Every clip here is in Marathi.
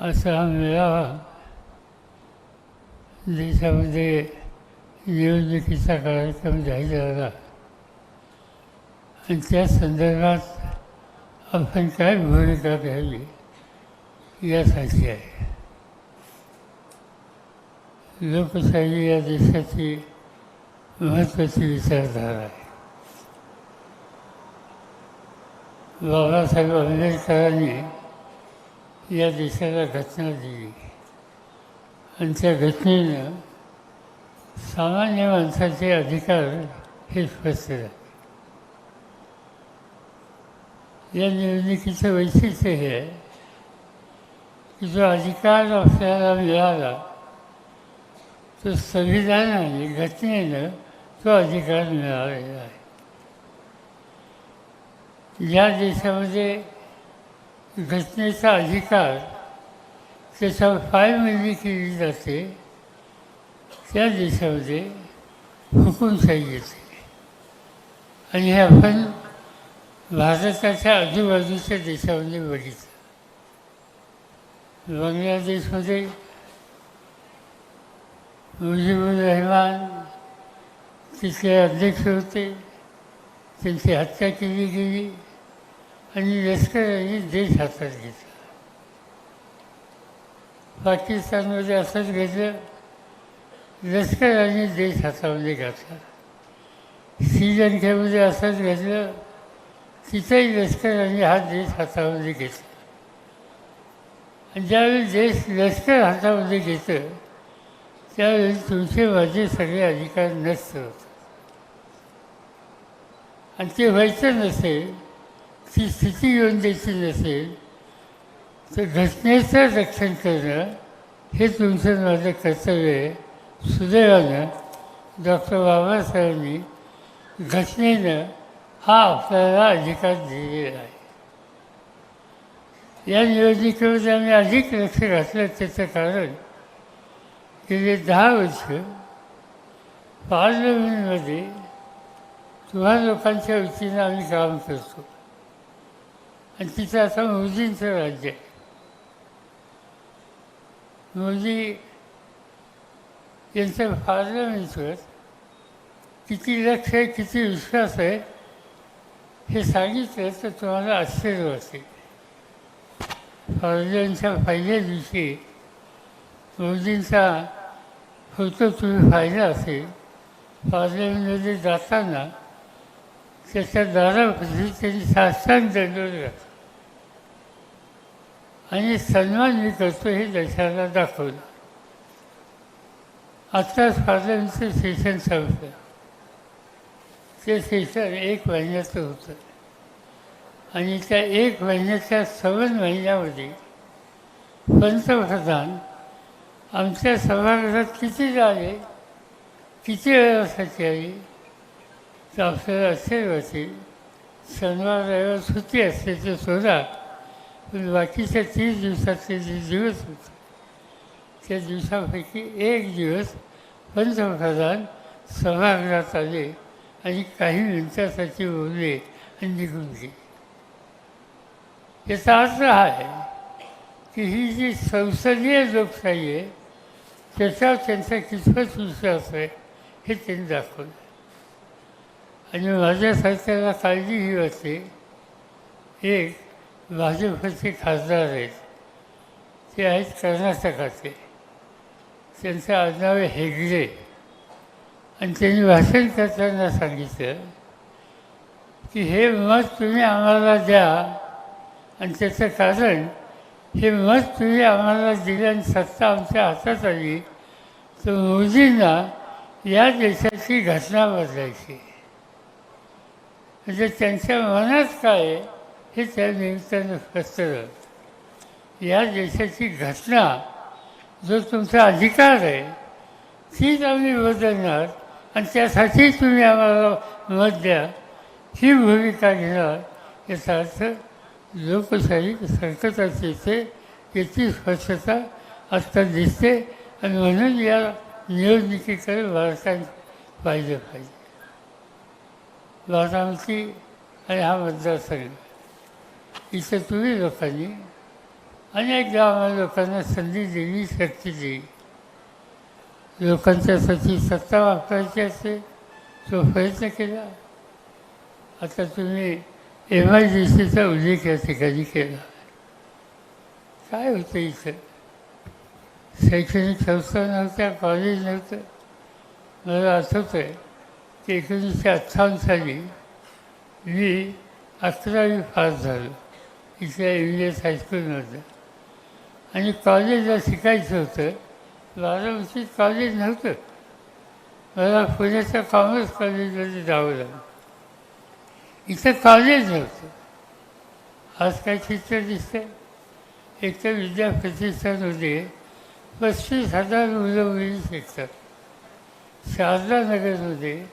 असा मेळावा देशामध्ये निवडणुकीचा कार्यक्रम जाहीर झाला. आणि त्या संदर्भात आपण काय भूमिका घ्यावी यासाठी आहे. लोकशाही या देशाची महत्त्वाची विचारधारा आहे. बाबासाहेब आंबेडकरांनी या देशाला घटना दिली. आणि त्या घटनेनं सामान्य माणसाचे अधिकार हे स्पष्ट झाले. या निवडणुकीचं वैशिष्ट्य हे आहे की जो अधिकार आपल्याला मिळाला तो संविधानाने घटनेनं तो अधिकार मिळालेला आहे. ज्या देशामध्ये घटनेचा अधिकार त्याच्यावर पायमल्ली केली जाते. त्या देशामध्ये हुकुमशाही येते. आणि हे आपण भारताच्या आजूबाजूच्या देशामध्ये बघितलं. बांगलादेशमध्ये मुजीबुर रहमान तिथले अध्यक्ष होते. त्यांची हत्या केली गेली. आणि लष्कराने देश हातात घेतला. पाकिस्तानमध्ये असंच घेतलं लष्कराने देश हातामध्ये घातला. श्रीलंकेमध्ये असंच घेतलं तिथेही लष्कराने हा देश हातामध्ये घेतला. आणि ज्यावेळी देश लष्कर हातामध्ये घेतं त्यावेळी तुमचे माझे सगळे अधिकार नष्ट होतात. आणि ते व्हायचं नसेल ती स्थिती येऊन द्यायची नसेल तर घटनेचं रक्षण करणं हे तुमचं माझं कर्तव्य आहे. सुदैवानं डॉक्टर बाबासाहेबांनी घटनेनं हा आपल्याला अधिकार दिलेला आहे. या निवडणुकीमध्ये आम्ही अधिक लक्ष घातलं त्याचं कारण गेले दहा वर्ष पार्लमेंटमध्ये तुम्हा लोकांच्या वतीनं आम्ही काम करतो. आणि तिथं आता मोदींचं राज्य. आहे मोदी यांचं पार्लमेंटवर किती लक्ष आहे किती विश्वास आहे हे सांगितलं तर तुम्हाला आश्चर्य वाटते पार्लमेंटच्या पहिल्या दिवशी मोदींचा होतो तुम्ही फायदा असेल. पार्लमेंटमध्ये जाताना त्याच्या दारामध्ये त्यांनी साष्टांग दंडवलं जातं आणि सन्मान मी करतो हे देशाला दाखवलं. आत्ताच पार्लमेंटचं सेशन संपलं. ते सेशन एक महिन्याचं होतं. आणि त्या एक महिन्याच्या सवन महिन्यामध्ये पंतप्रधान आमच्या सभागृहात किती झाले किती वेळासाठी आली तर आपल्याला आश्चर्य वाटेल शनिवार रविवार सुट्टी असते ते सोडा पण बाकीच्या तीस दिवसाचे जे दिवस होते त्या दिवसापैकी एक दिवस पंतप्रधान सभागृहात आले आणि काही मिनिटासाठी बोलले आणि निघून गेले याचा अर्थ हा आहे की ही जी संसदीय लोकशाही आहे त्याच्यावर त्यांचा कितपत विश्वास आहे हे त्यांनी दाखवलं आणि माझ्यासारख्याला काळजी ही वाटते एक भाजपचे खासदार आहेत. ते आहेत कर्नाटकाचे त्यांचं आडनाव हेगडे. आणि त्यांनी भाषण करताना सांगितलं की हे मत तुम्ही आम्हाला द्या आणि त्याचं कारण हे मत तुम्ही आम्हाला दिलं आणि सत्ता आमच्या हातात आली तर मोदींना या देशाची घटना बदलायची म्हणजे त्यांच्या मनात काय आहे? हे त्या निमित्तानं स्पष्ट झालं. या देशाची घटना जो तुमचा अधिकार आहे तीच आम्ही बदलणार आणि त्यासाठी तुम्ही आम्हाला मत द्या ही भूमिका घेणार. याचा अर्थ लोकशाही संकटात येते याची स्पष्टता आत्ता दिसते आणि म्हणून या निवडणुकीकडे भारताने पाहिलं पाहिजे. बारामती आणि हा मतदारसंघ. इथं तुम्ही लोकांनी अनेक गावांना लोकांना संधी दिली शक्ती दिली लोकांच्यासाठी सत्ता वापरायची असते तो प्रयत्न केला आता तुम्ही एम आय डी सीचा उल्लेख या ठिकाणी केला काय होतं इथं शैक्षणिक संस्था नव्हत्या कॉलेज नव्हतं मला आठवतं आहे की एकोणीसशे अठ्ठावन्न साली मी अकरावी पास झालो. इथल्या एम एस हायस्कूलमध्ये आणि कॉलेजला शिकायचं होतं. बारामतीत कॉलेज नव्हतं. मला पुण्याच्या कॉमर्स कॉलेजमध्ये जावं लागलं. इथं कॉलेज नव्हतं. आज काय चित्र दिसतंय? एक तर विद्या प्रतिष्ठानमध्ये पस्तीस हजार मुलं मुली शिकतात. शारदा नगरमध्ये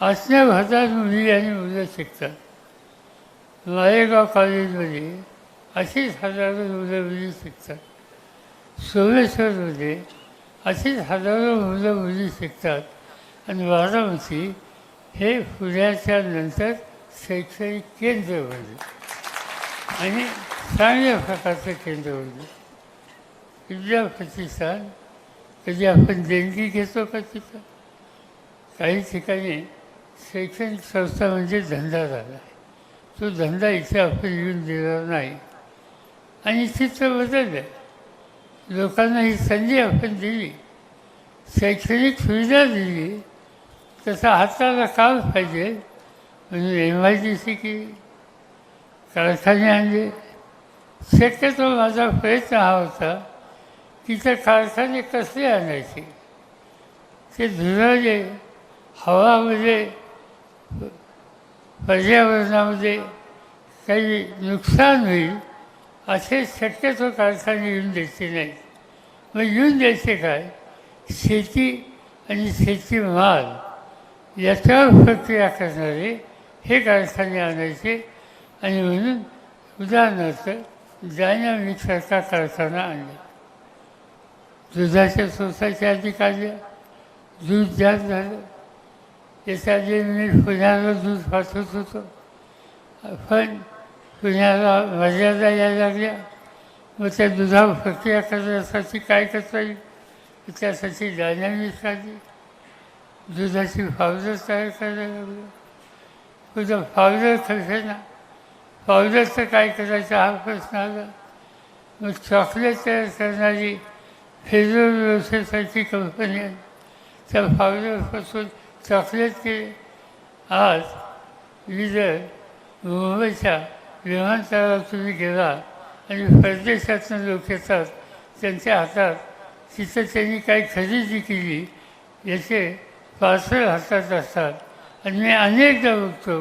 अष्टनव हजार मुली आणि मुलं शिकतात. मालेगाव कॉलेजमध्ये अशीच हजारो मुलं मुली शिकतात. सोमेश्वरमध्ये अशीच हजारो मुलं मुली शिकतात. आणि वाराणसी हे पुण्याच्या नंतर शैक्षणिक केंद्र बनले आणि चांगल्या प्रकारचं केंद्र बनलं विद्या प्रतिष्ठान कधी आपण देणगी घेतो का तिथं? काही ठिकाणी शैक्षणिक संस्था म्हणजे धंदा झाला. आहे तो धंदा इथे आपण येऊन दिला नाही आणि चित्र बदललं लोकांना ही संधी आपण दिली शैक्षणिक सुविधा दिली तसं हाताला काम पाहिजे म्हणून एम आय डी सी केली कारखाने आणले शक्यतो माझा प्रयत्न हा होता की ते कारखाने कसले आणायचे ते धुराले हवामध्ये पर्यावरणामध्ये काही नुकसान होईल असे शक्यतो कारखाने येऊन द्यायचे नाही मग येऊन द्यायचे काय? शेती आणि शेती माल याच्यावर प्रक्रिया करणारे हे कारखाने आणायचे आणि म्हणून उदाहरणार्थ डायनामिकसारखा कारखाना आणला. दुधाच्या सोसायच्या आधी काढल्या दूध जास्त झालं त्याच्या मी पुण्याला दूध पाठवत होतो. पण पुण्याला मर्यादा यायला लागल्या. मग त्या दुधावर प्रक्रिया करण्यासाठी काय करता येईल? त्यासाठी डायनामिक काढली दुधाची पावडर तयार करायला लागलो. तुझं पावडर कसे ना पावडरचं काय करायचं हा प्रश्न आला. मग चॉकलेट तयार करणारी फेजर व्यवसायासाठी कंपनी आहे त्या पावडरपासून चॉकलेट केले आज विजय मुंबईच्या विमानतळावर तुम्ही गेला आणि परदेशातून लोक येतात त्यांच्या हातात तिथं त्यांनी काही खरेदी केली याचे पार्सल हातात असतात. आणि मी अनेकदा बघतो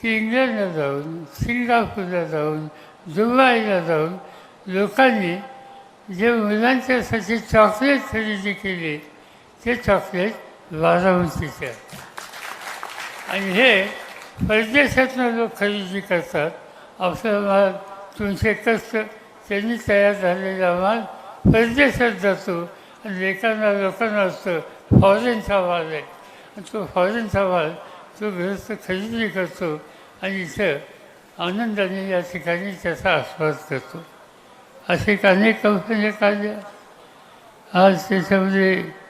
की इंग्लंडला जाऊन सिंगापूरला जाऊन दुबईला जाऊन लोकांनी जे मुलांच्यासाठी चॉकलेट खरेदी केली ते चॉकलेट बारामतीचे आहे आणि हे परदेशातनं लोक खरेदी करतात. आपला माल तुमचे कष्ट त्यांनी तयार झालेला माल परदेशात जातो आणि एखादा लोकांना असतं फॉरेनचा माल आहे. आणि तो फॉरेनचा माल तो गृहस्थ खरेदी करतो आणि इथं आनंदाने या ठिकाणी त्याचा आस्वाद करतो असे अनेक कंपन्या काढल्या आज त्याच्यामध्ये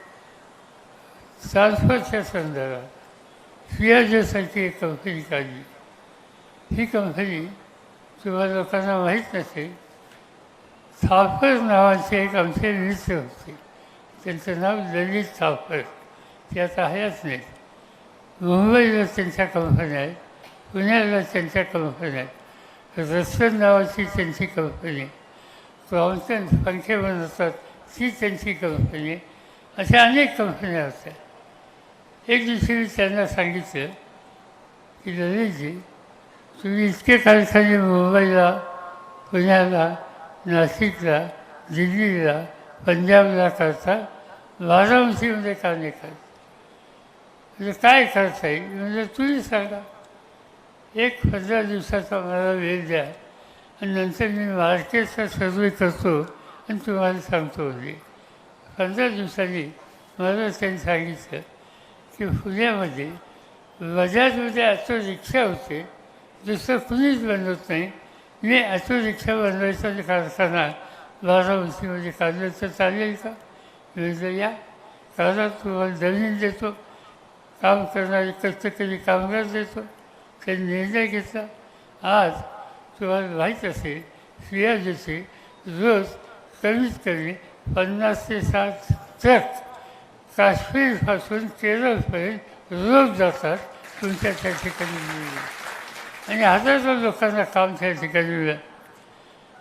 ट्रान्सफरच्या संदर्भात फियाजसारखी एक कंपनी काढली. ही कंपनी तुम्हाला लोकांना माहीत नसेल थापर नावाचे एक आमचे मित्र होते. त्यांचं नाव ललित थापर ते आता आहेच नाही. मुंबईला त्यांच्या कंपन्या आहेत पुण्याला त्यांच्या कंपन्या आहेत. रसन नावाची त्यांची कंपनी आहे. पंखे बनवतात ती त्यांची कंपनी आहे. अशा अनेक कंपन्या होत्या. एक दिवशी मी त्यांना सांगितलं की ललितजी तुम्ही इतके कारखाने मुंबईला पुण्याला नाशिकला दिल्लीला पंजाबला करता बारामतीमध्ये का नाही करता म्हणजे काय करता येईल म्हणजे तुम्ही सांगा. एक पंधरा दिवसाचा मला वेळ द्या आणि नंतर मी मार्केटचा सर्वे करतो आणि तुम्हाला सांगतो. म्हणजे पंधरा दिवसांनी मला त्यांनी सांगितलं की पुण्यामध्ये बजाजमध्ये ऑटो रिक्षा होते. दुसरं कुणीच बनवत नाही. मी ऑटो रिक्षा बनवायचा कारखाना बारा उंचीमध्ये काढलं तर चालेल का? म्हणजे या. काढा तुम्हाला जमीन देतो. काम करणारे कष्टकरी कामगार देतो. त्यांनी निर्णय घेतला. आज तुम्हाला माहीत असेल सियाजीचे रोज कमीत कमी पन्नास ते साठ ट्रक काश्मीरपासून केरळपर्यंत रोज जातात तुमच्या त्या ठिकाणी मिळेल आणि हजारो लोकांना काम त्या ठिकाणी मिळेल.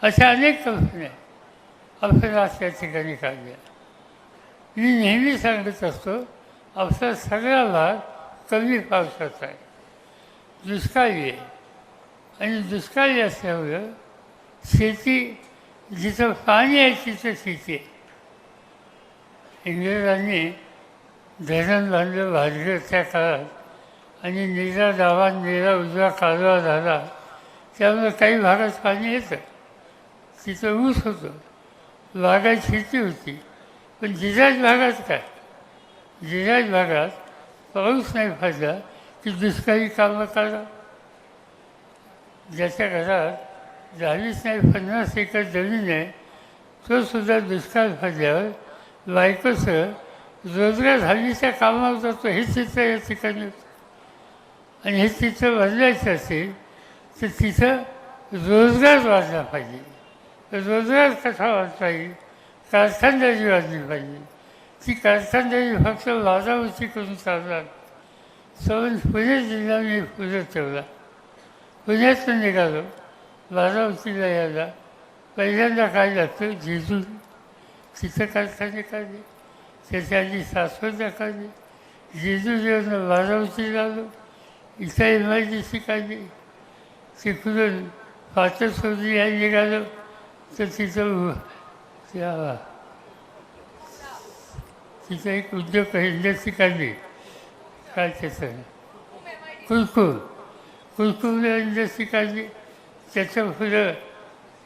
अशा अनेक कंपन्या आपण त्या ठिकाणी काढल्या. मी नेहमी सांगत असतो आपला सगळा भाग कमी पावसाचा आहे. दुष्काळी आहे. आणि दुष्काळी असल्यामुळं शेती जिथं पाणी आहे तिथं शेती आहे. इंग्रजांनी धरण बांधलं भाजलं त्या काळात. आणि निरा डावा निरा उजवा कालवा झाला. त्यामुळे काही भागात पाणी येतं. तिथं ऊस होतं. बागात शेती होती. पण जिजाज भागात काय? जिजाज भागात पाऊस नाही पडला की दुष्काळी कामं करा. ज्याच्या घरात दहावीस नाही पन्नास एकर जमीन आहे तो सुद्धा दुष्काळ पडल्यावर बायकोसह रोजगार झालीच्या कामावर जातो. हे चित्र या ठिकाणी होतं. आणि हे चित्र बदलायचं असेल तर तिथं रोजगार वाढला पाहिजे. रोजगार कसा वाढता येईल? कारखानदारी वाढली पाहिजे. ती कारखानदारी फक्त वादावरची करून चालणार सवन पुणे जिल्हा मी पुढे ठेवला. पुण्यातून निघालो. बारावतीला यायला. पहिल्यांदा काय लागतं जेजूर तिथं कारखाने काढले. ते त्यांनी सासवडला काढली जेजूर येऊन झालो. इथं इमर्जन्सी काढली तिकडून पाचसोजी या निघालो. तर तिथं त्या तिथं एक उद्योग इंडस्ट्री काढली काय त्याचं? कुरकुर कुरकुर इंडस्ट्री काढली त्याचं फुलं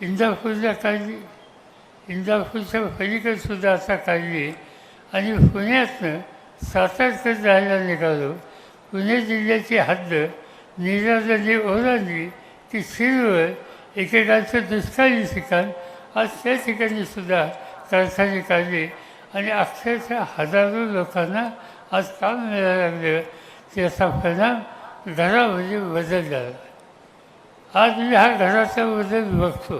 इंदापूरला काढली. इंदापूरच्या पलीकडे सुद्धा आता काढली. आणि पुण्यातनं सातारकडे जायला निघालो. पुणे जिल्ह्याची हद्द निराजली ओलांडली. ती शिरवळ एकेकांचं दुष्काळी ठिकाण आज त्या ठिकाणी सुद्धा कारखाने काढले आणि अक्षरशः हजारो लोकांना आज काम मिळायला लागलं. त्याचा परिणाम घरामध्ये बदल झाला आज मी हा घराचा बदल बघतो.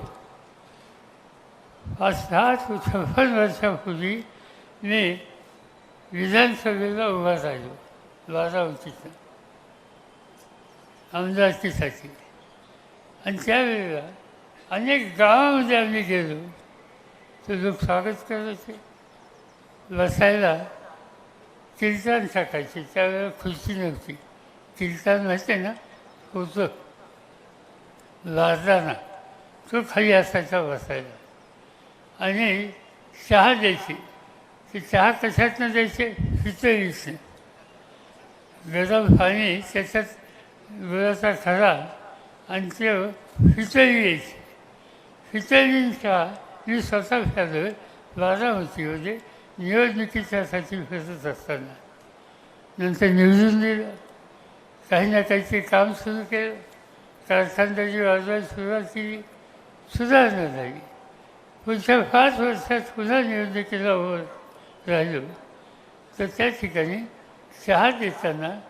आज सात छप्पन वर्षापूर्वी मी विधानसभेला उभा राहिलो बारावतीचा आमदारकीसाठी. आणि त्यावेळेला अनेक गावामध्ये आम्ही गेलो. तर लोक स्वागत करायचे. बसायला कीर्तन टाकायचे. त्यावेळेला खुर्ची नव्हती. कीर्तन माहिती ना? होतं. लाजताना तो खाली असायचा बसायला. आणि चहा द्यायची की चहा कशातनं द्यायचे? पितळीचे गरम पाणी त्याच्यात गुळाचा खरा आणि ते पितळी यायची पितळी चहा मी स्वतः प्यालो बारामतीमध्ये म्हणजे निवडणुकीच्यासाठी फिरत असताना. नंतर निवडून दिलं. काही ना काहीतरी काम सुरू केलं. कारखानदारी वाजवायला सुरुवात केली. सुधारणा झाली. पुढच्या पाच वर्षात पुन्हा निवडणुकीला होत राहिलो तर त्या ठिकाणी चहा देताना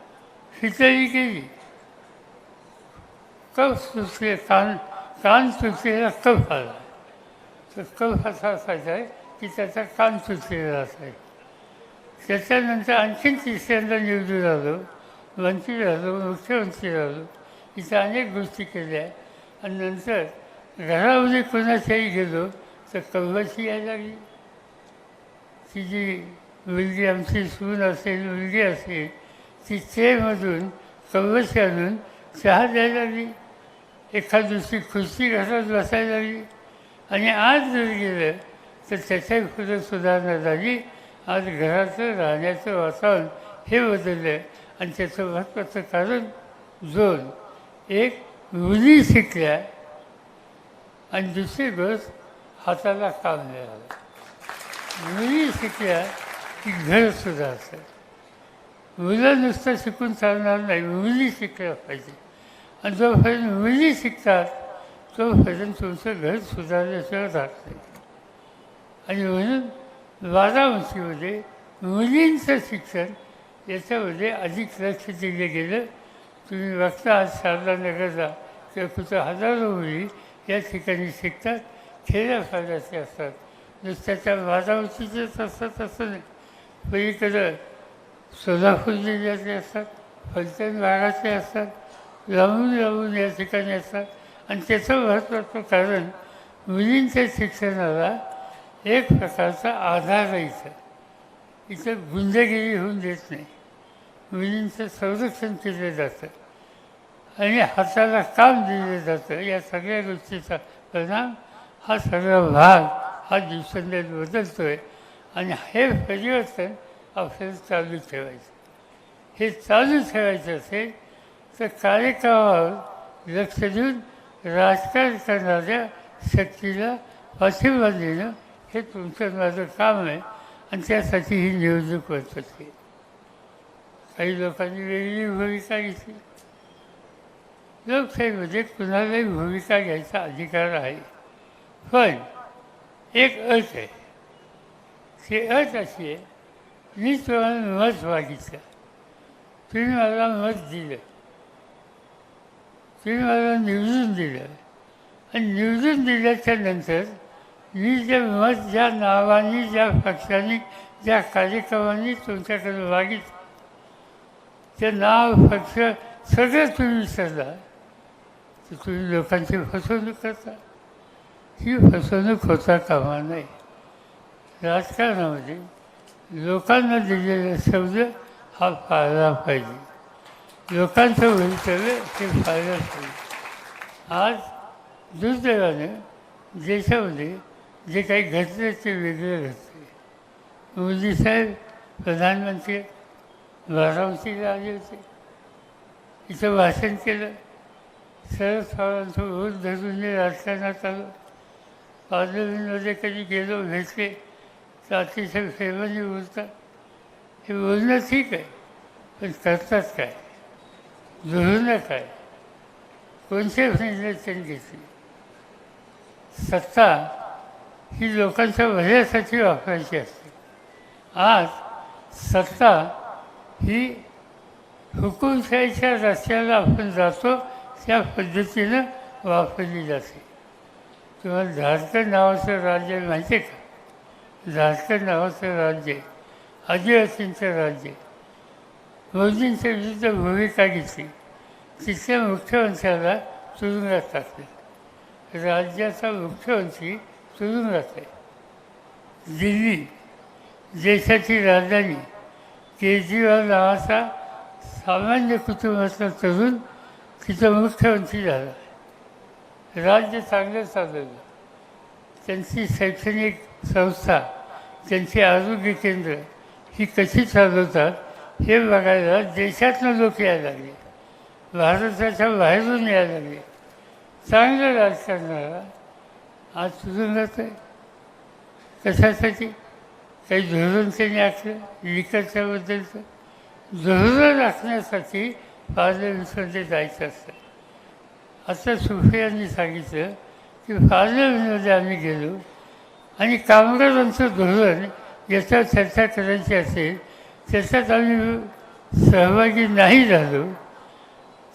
खिचडी केली. कफ सुचले कान कान सुचलेला कफ आला तर कफ असा असायचा आहे की त्याचा कान सुचलेला असायचा. त्याच्यानंतर आणखीन तिसऱ्यांदा निवडून आलो. मंत्री झालो मुख्यमंत्री झालो. इथं अनेक गोष्टी केल्या. आणि नंतर घरामध्ये कोणाच्याही गेलो तर कव्वाची यायला लागली. ती जी मुलगी आमची सून असेल मुलगी असेल ती चेमधून कव्वाची आणून चहा द्यायला आली. एखाद दुसरी खुर्ची घरात बसायला आली. आणि आज जर गेलं तर त्याच्या खुदं सुधारणा झाली. आज घराचं राहण्याचं वातावरण हे बदललं आणि त्याचं महत्त्वाचं कारण दोन. एक मुली शिकल्या आणि दुसरी गोष्ट हाताला काम मिळालं. मुली शिकल्या की घर सुधारतं मुलं नुसतं शिकून चालणार नाही मुली शिकल्या पाहिजे. आणि जोपर्यंत मुली शिकतात तोपर्यंत तुमचं घर सुधारल्याशिवाय राहत नाही. आणि म्हणून बारामतीमध्ये मुलींचं शिक्षण याच्यामध्ये अधिक लक्ष दिलं गेलं. तुम्ही बघता आज शारदा नगरला किंवा कुठं हजारो मुली या ठिकाणी शिकतात खेड्यापाड्याचे असतात. नुसत्याच्या बारामतीचेच असतात तसं नाही. पलीकडं सोलापूर जिल्ह्यातले असतात फलटण भागाचे असतात लावून लावून या ठिकाणी असतात. आणि त्याचं महत्त्वाचं कारण मुलींच्या शिक्षणाला एक प्रकारचा आधार आहे इथं इथं गुंडगिरी होऊन देत नाही. मुलींचं संरक्षण केलं जातं. आणि हाताला काम दिलं जातं. या सगळ्या गोष्टीचा परिणाम हा सगळा भाग हा दिवसेंदिवस बदलतो आहे आणि हे परिवर्तन आपल्याला चालू ठेवायचं. हे चालू ठेवायचं असेल तर कार्यक्रमावर लक्ष देऊन राजकारण करणाऱ्या शक्तीला पाठिंबा देणं हे तुमचं माझं काम आहे आणि त्यासाठी ही निवडणूक होत असते काही लोकांनी वेगळी भूमिका घेतली. लोकशाहीमध्ये कुणालाही भूमिका घ्यायचा अधिकार आहे. पण एक अट आहे. ती अट अशी आहे मी तुम्हाला मत मागितलं. तुम्ही मला मत दिलं. तुम्ही मला निवडून दिलं. आणि निवडून दिल्याच्या नंतर मी जे मत ज्या नावाने ज्या पक्षाने ज्या कार्यक्रमाने तुमच्याकडे मागितलं ते नाव पक्ष सगळं तुम्ही विसरला तर तुम्ही लोकांची फसवणूक करता. ही फसवणूक होता कामा नाही राजकारणामध्ये लोकांना दिलेला शब्द हा पाळला पाहिजे. लोकांचं भवितव्य हे पाळलं पाहिजे आज दुर्दैवानं देशामध्ये जे काही घटले ते वेगळे घडले मोदी साहेब प्रधानमंत्री बारामतीला आले होते. इथं भाषण केलं. शरद पवारांचं ओढ धरून राजकारणात आलं. पार्लमेंटमध्ये कधी गेलो भेटले तर अतिशय प्रेमाने बोलतात हे बोलणं ठीक आहे पण करतात काय? धोरणं काय कोणते निर्णय त्यांनी घेतले सत्ता ही लोकांच्या भल्यासाठी वापरायची असते. आज सत्ता ही हुकुमशाहीच्या रस्त्याला आपण जातो त्या पद्धतीनं वापरली जाते. तुम्हाला झारखंड नावाचं राज्य माहिती आहे का? झारखंड नावाचं राज्य आदिवासींचं राज्य. आहे मोदींच्या विरुद्ध भूमिका घेतली. तिथल्या मुख्यमंत्र्याला तुरुंगात टाकले राज्याचा मुख्यमंत्री तुरुंगात आहे दिल्ली देशाची राजधानी. केजरीवाल नावाचा सामान्य कुटुंबातला तरुण तिथं मुख्यमंत्री झाला. राज्य चांगलं चालवलं. त्यांची शैक्षणिक संस्था त्यांची आरोग्य केंद्र ही कशी चालवतात हे बघायला देशातनं लोक यायला लागले. भारताच्या बाहेरून यायला लागले. चांगलं राजकारणाला आज तुरुंगात आहे. कशासाठी? काही धोरण त्यांनी आखलं लिकरच्याबद्दलचं धोरण आखण्यासाठी पार्लमेंटमध्ये जायचं असतं. असं सुफियांनी सांगितलं की पार्लमेंटमध्ये आम्ही गेलो आणि कामगारांचं धोरण याच्यावर चर्चा करायची असेल त्याच्यात आम्ही सहभागी नाही झालो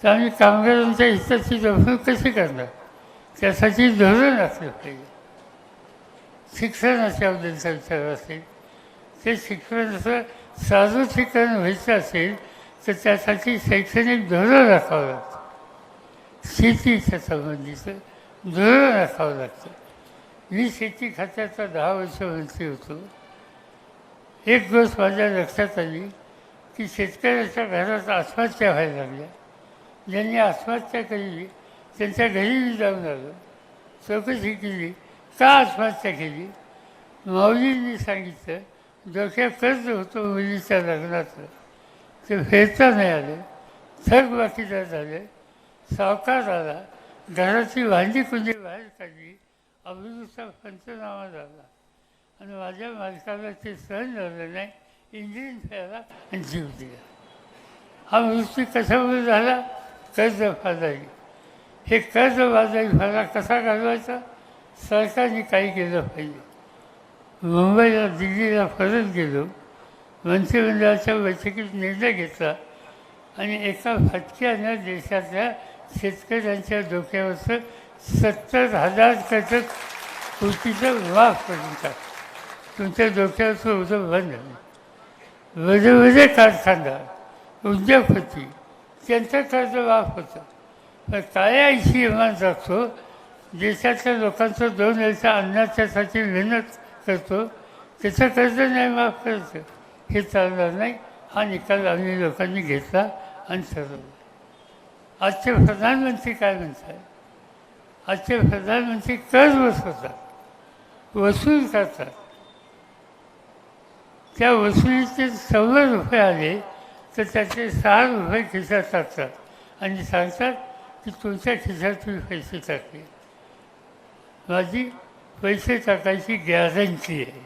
तर आम्ही कामगारांच्या हिताची जपणूक कशी करणार? त्यासाठी धोरण असलं पाहिजे. शिक्षणाच्याबद्दलचा विचार असेल ते शिक्षणाचं ठिकाण व्हायचं असेल तर त्यासाठी शैक्षणिक धोरण राखावं लागतं शेतीच्या संबंधीचं धोरण राखावं लागतं. मी शेती खात्याचा दहा वर्ष मंत्री होतो. एक दिवस माझ्या लक्षात आली की शेतकऱ्याच्या घरात आत्महत्या व्हायला लागल्या. ज्यांनी आत्महत्या केली त्यांच्या घरी मी जाऊन आलो. चौकशी केली का आत्महत्या केली? माऊलींनी सांगितलं डोक्यात कर्ज होतं मुलीच्या लग्नाचं. ते फेरता नाही आलं. थक बाकीचं झालं. सावकार आला घराची भांडी कुंडी बाहेर काढली अभिरुचा पंचनामा झाला. आणि माझ्या मालकाला ते सहन झालं नाही इंजिन फेरला आणि जीव दिला. हा मृत्यू कशामुळे झाला? कर्ज फादारी हे कर्जबाजारी फरा कसा घालवायचा? सरकारने काही केलं पाहिजे. मुंबईला दिल्लीला परत गेलो. मंत्रिमंडळाच्या बैठकीत निर्णय घेतला. आणि एका फटक्यानं देशातल्या शेतकऱ्यांच्या डोक्यावरचं सत्तर हजार कटक कृतीचं माफ करून टाक. तुमच्या डोक्यावरचं उदं बंद झालं कारखाना कारखानदार उद्योगपती त्यांचं कर्ज माफ होतं. पण काय ऐशी इमान राखतो देशातल्या लोकांचं दोन वेळच्या अन्नाच्यासाठी मेहनत करतो त्याचं कर्ज नाही माफ करायचं हे चालणार नाही. हा निकाल आम्ही लोकांनी घेतला आणि ठरवलं. आजचे प्रधानमंत्री काय म्हणतात? आजचे प्रधानमंत्री कर्ज बसवतात वसूल करतात. त्या वसुलीचे शंभर रुपये आले तर त्याचे सहा रुपये खिशात टाकतात. आणि सांगतात की तुमच्या खिशातून पैसे टाकले. माझी पैसे टाकायची गॅरंटी आहे.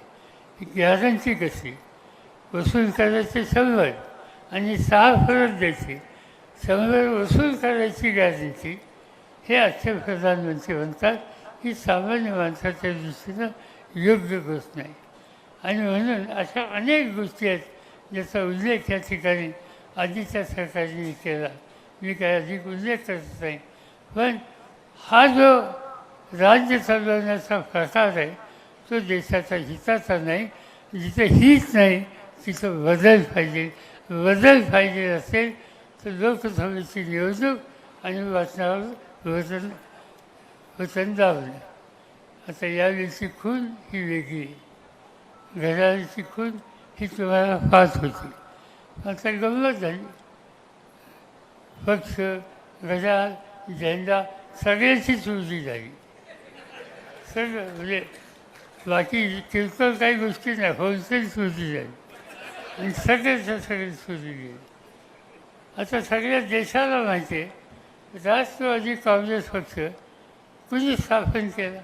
गॅरंटी कशी? वसूल करायचे शंभर आणि सहा परत द्यायचे. शंभर वसूल करायची गॅरंटी हे आजचे प्रधानमंत्री म्हणतात ही सामान्य माणसाच्या दृष्टीनं योग्य गोष्ट नाही. आणि म्हणून अशा अनेक गोष्टी आहेत ज्याचा उल्लेख या ठिकाणी आधीच्या सरकारने केला. मी काय अधिक उल्लेख करत नाही. पण हा जो राज्य चालवण्याचा प्रकार आहे तो देशाच्या हिताचा नाही. जिथे हित नाही तिथं बदल पाहिजे. बदल पाहिजे असेल लोकसभेचे निवडणूक आणि वाचनावर वचन वचन दाबलं आता यावेळीची खून ही वेगळी? आहे खून ही तुम्हाला फास होती? आता गंमत झाली. पक्ष घड्याळ झेंडा सगळ्याची चुरती झाली. सगळं म्हणजे बाकी किरकोळ काही गोष्टी नाही होलसेल चुरती झाली. आणि सगळ्याच्या सगळी चुरती गेली आता सगळ्या देशाला माहिती आहे राष्ट्रवादी काँग्रेस पक्ष कुणी स्थापन केला?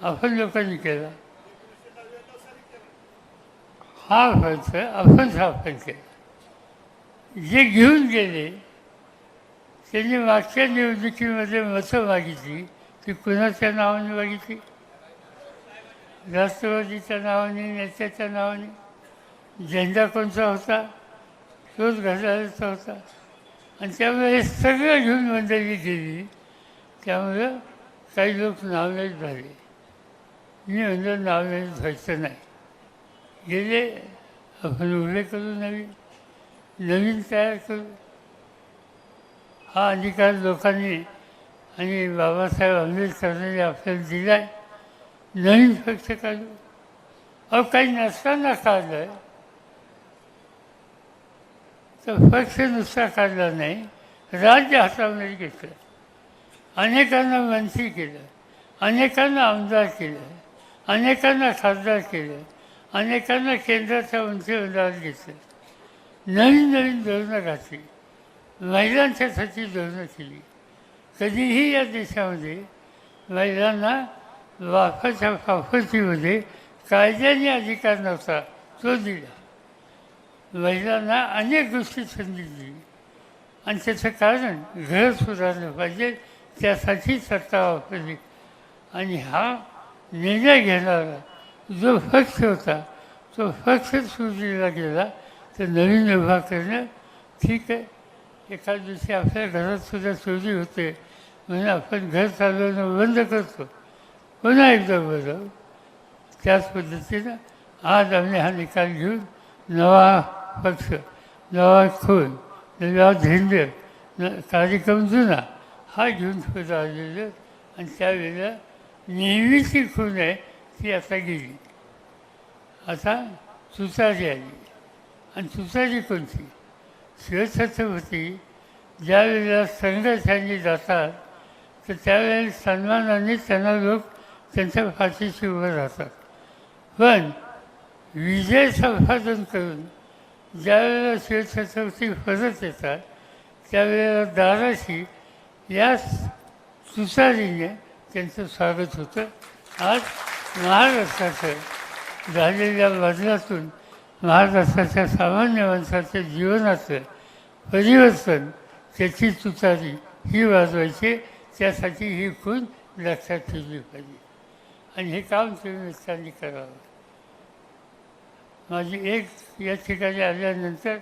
आपण लोकांनी केला. हा खर्च आपण स्थापन केला. जे घेऊन गेले त्यांनी मागच्या निवडणुकीमध्ये मतं मागितली ती कुणाच्या नावाने मागितली? राष्ट्रवादीच्या नावाने नेत्याच्या नावाने? झेंडा कोणता होता? तोच घड्याळाचा होता. आणि त्यामुळे हे सगळं घेऊन मंडळी गेली. त्यामुळं काही लोक नावलेच झाले मी म्हणलं नावलेच व्हायचं नाही. गेले आपण उभे करू नवीन. नवीन तयार करू. हा अधिकार लोकांनी आणि बाबासाहेब आंबेडकरांनी आपल्याला दिला आहे नवीन पक्ष काढू. अहो काही नसताना काढलं तर पक्ष नुसता काढला नाही राज्य हातामध्ये घेतलं. अनेकांना मंत्री केलं अनेकांना आमदार केलं अनेकांना खासदार केलं अनेकांना केंद्राच्या मंत्रिमंडळात घेतलं. नवीन नवीन धोरणं घातली महिलांच्यासाठी धोरणं केली. कधीही या देशामध्ये महिलांना वाफाच्या फाफतीमध्ये कायद्याने अधिकार नव्हता तो दिला. महिलांना अनेक गोष्टी संधी दिली. आणि त्याचं कारण घर सुधारलं पाहिजे त्यासाठी सत्ता वापरली. आणि हा निर्णय घेणारा जो पक्ष होता तो पक्ष सुधीला गेला तर नवीन उभा करणं ठीक आहे. एखाद दिवशी आपल्या घरात सुद्धा चोरी होते म्हणून आपण घर चालवणं बंद करतो. पुन्हा एकदा बरं त्याच पद्धतीनं आज आम्ही हा निकाल घेऊन नवा पक्ष. नवा खून. नवा झेंडे. न कार्यक्रम जुना. हा घेऊन पुढे आलेलं. आणि त्यावेळेला नेहमीची खून आहे ती आता गेली. आता तुतारी आली. आणि तुतारी कोणती? शिवछत्रपती ज्या वेळेला संघर्षांनी जातात तर त्यावेळेला सन्मानाने त्यांना लोक त्यांच्या फाशीशी उभं राहतात. पण विजय संपादन करून ज्यावेळेला शिवछत्रपती परत येतात त्यावेळेला दाराशी या तुतारीने त्यांचं स्वागत होतं. आज महाराष्ट्राचं झालेल्या बदलातून महाराष्ट्राच्या सामान्य माणसाच्या जीवनाचं परिवर्तन त्याची तुतारी ही वाजवायची त्यासाठी ही खून लक्षात ठेवली पाहिजे. आणि हे काम तुम्ही निष्ठाने करावं. माझी एक या ठिकाणी आल्यानंतर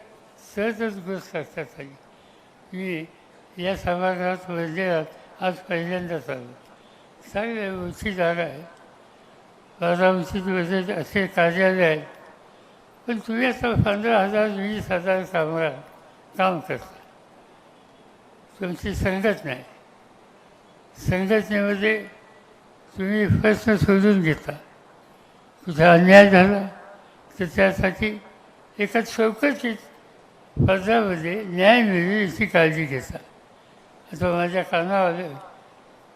सहजच गोष्ट असतात आली. मी या सभागृहात मंदिरात म्हणजे आज पहिल्यांदाच आलो चांगली उंची जागा आहे. बारा उंचीमध्ये असे कार्यालय आहे पण तुम्ही आता पंधरा हजार वीस हजार कामगार काम करता. तुमची संघटना आहे संघटनेमध्ये तुम्ही प्रश्न शोधून घेता कुठे अन्याय झाला. तर त्यासाठी एका चौकशीत पदामध्ये न्याय मिळेल याची काळजी घेता. आता माझ्या कानावर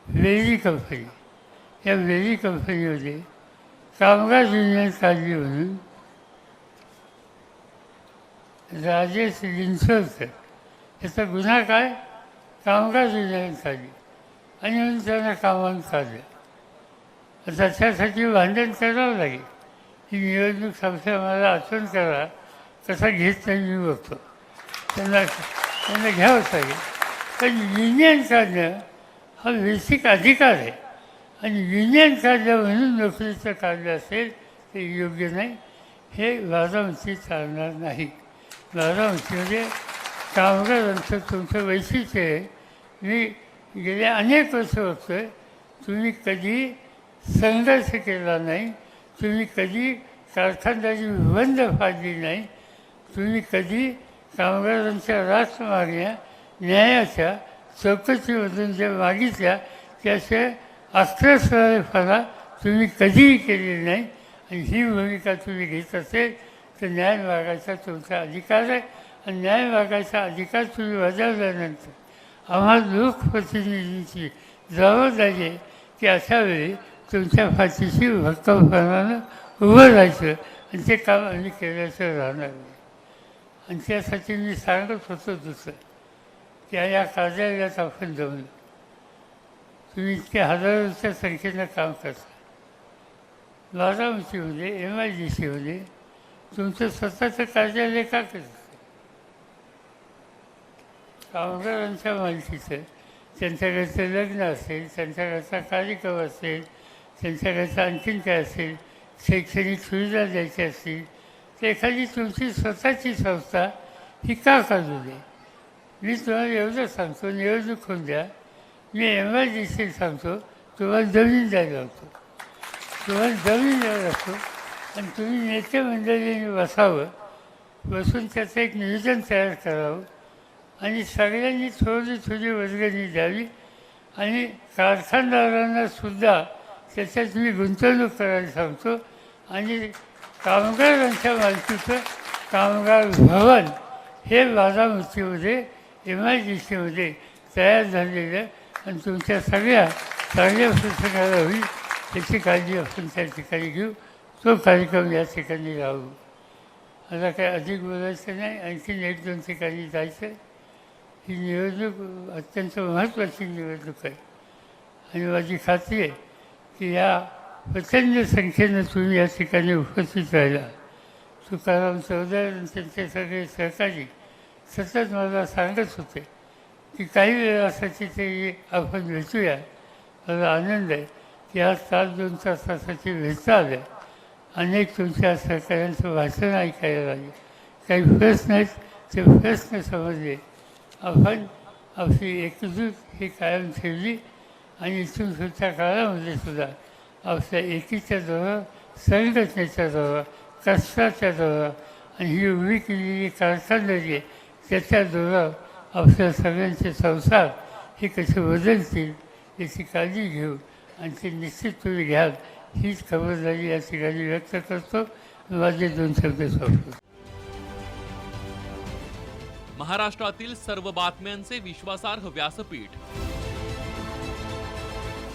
वेली कंपनी या वेली कंपनीमध्ये कामगार युनियन काढली म्हणून राजेश लिंचोरकर याचा गुन्हा काय? कामगार युनियन काढली आणि म्हणून त्यांना कामावून काढलं. त्याच्यासाठी त्यासाठी भांडण करावं लागेल. ही निवडणूक संस्था मला आचरण करा तसा घेत नाही मी बघतो. त्यांना त्यांना घ्यावंच लागेल पण युनियन काढणं हा बेसिक अधिकार आहे. आणि युनियन काढलं म्हणून नोकरीचं काढलं असेल ते योग्य नाही. हे बारामती चालणार नाही. बारामतीमध्ये कामगारांचं तुमचं वैशिष्ट्य आहे. मी गेल्या अनेक वर्ष बघतोय तुम्ही कधी संघर्ष केला नाही तुम्ही कधी कारखानदारी बंद पाडली नाही तुम्ही कधी कामगारांच्या राष्ट्र मागण्या न्यायाच्या चौकशीमधून ज्या मागितल्या त्याच्या आक्रसपणा तुम्ही कधीही केली नाही आणि ही भूमिका तुम्ही घेत असेल तर न्याय मागायचा तुमचा अधिकार आहे आणि न्याय मागायचा अधिकार तुम्ही बजावल्यानंतर आम्हाला लोकप्रतिनिधींची जबाबदारी आहे की अशावेळी तुमच्या फाशीशी भक्कमपणानं उभं राहायचं. आणि ते काम आम्ही केल्याचं राहणार नाही. आणि त्यासाठी मी सांगत होतो दुसरं की या कार्यालयात आपण जमलं तुम्ही इतके हजारोच्या संख्येनं काम करता. बारामतीमध्ये एम आय डी सीमध्ये तुमचं स्वतःचं कार्यालय का करत? कामगारांच्या मालकीचं त्यांच्याकडचं लग्न असेल त्यांच्याकडचा कार्यक्रम असेल त्यांच्याकडचं आणखीन काय असेल शैक्षणिक सुविधा द्यायची असतील तर एखादी तुमची स्वतःची संस्था ही का काढू दे? मी तुम्हाला एवढं सांगतो निवडणूक होऊन द्या. मी एमर्जन्सी सांगतो तुम्हाला जमीन द्यायला होतो तुम्हाला जमीन द्यायला असतो आणि तुम्ही नेते मंडळीने बसावं बसून त्याचं एक नियोजन तयार करावं. आणि सगळ्यांनी थोडी थोडी वर्गणी द्यावी. आणि कारखानदारांना सुद्धा त्याच्यात मी गुंतवणूक करायला सांगतो. आणि कामगारांच्या मालकीचं कामगार भवन हे बारामतीमध्ये एम आय डी सीमध्ये तयार झालेलं आणि तुमच्या सगळ्या चांगल्या प्रसंगाला होईल त्याची काळजी आपण त्या ठिकाणी घेऊ. तो कार्यक्रम या ठिकाणी राहू. आता काय अधिक बोलायचं नाही. आणखीन एक दोन ठिकाणी जायचं ही निवडणूक अत्यंत महत्त्वाची निवडणूक आहे. आणि माझी खात्री आहे की या प्रचंड संख्येनं तुम्ही या ठिकाणी उपस्थित राहिला. तुकाराम चौधरी आणि त्यांचे सगळे सहकारी सतत मला सांगत होते की काही वेळासाठी ते आपण भेटूया. मला आनंद आहे की आज तास दोन तासासाठी भेटता आलं अनेक तुमच्या सहकाऱ्यांचं भाषण ऐकायला लागले. काही प्रश्न आहेत ते प्रश्न समजले. आपण आपली एकजूट ही कायम ठेवली. आणि इथून सुद्धा काळामध्ये सुद्धा आपल्या एकीच्या जवळ संघटनेच्या जवळ कष्टाच्या जवळ आणि ही उभी केलेली कारखानदारी आहे त्याच्या जोरावर आपल्या सगळ्यांचे संसार हे कसे बदलतील याची काळजी घेऊ आणि ते निश्चित तुम्ही घ्याल हीच खबरदारी या ठिकाणी व्यक्त करतो. माझे दोन शब्द सोडतो महाराष्ट्रातील सर्व बातम्यांचे विश्वासार्ह व्यासपीठ